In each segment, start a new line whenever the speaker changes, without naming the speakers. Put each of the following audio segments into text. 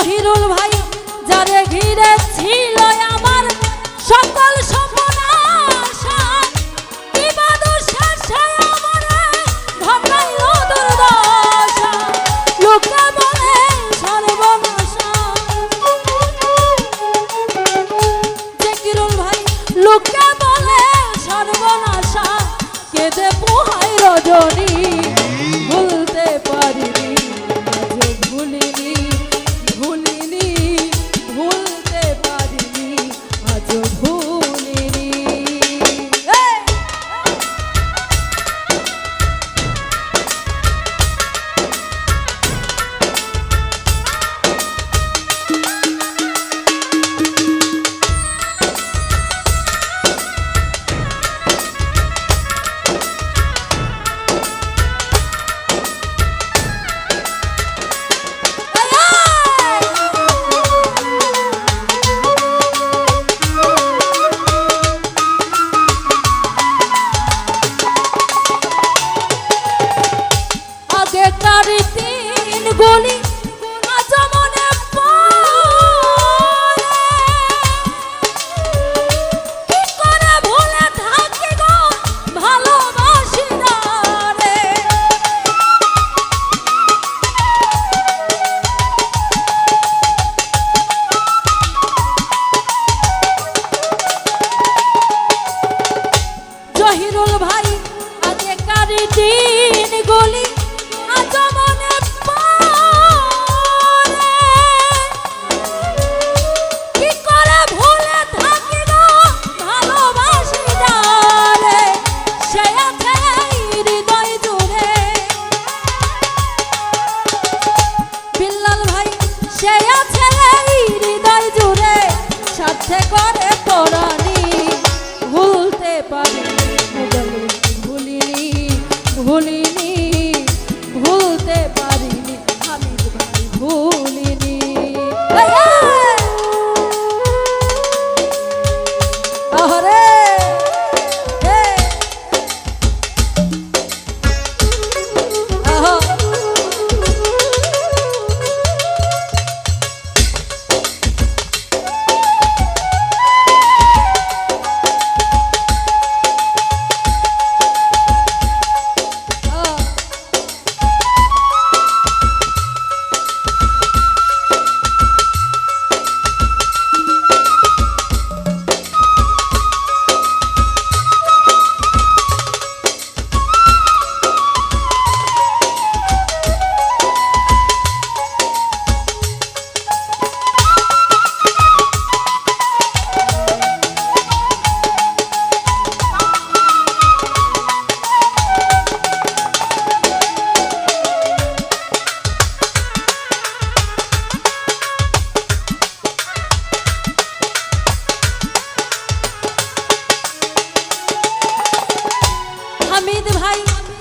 জহিরুল ভাই, যারে ঘিরে ছিল আমার সকল লোকে বলে সর্বনাশা। কেঁদে পোহাই রজনী ভুলতে পারিনি। জহিরুল ভাই, আজে আগেকার দিন গলি, আজ মনে কি করে ভুলে থাকি গো ভালোবাসি ডালে সে আছে হৃদয় জুড়ে। বিল্লাল ভাই, সে আছে হৃদয় জুড়ে। সাথে করে পরানি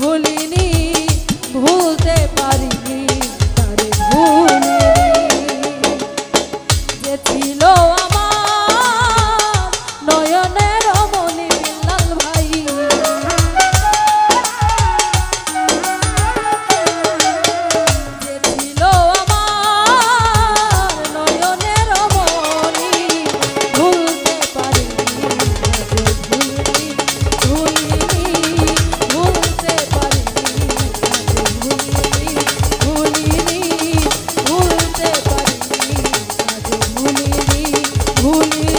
ভুলিনি ভুলতে পারিনি ভুলি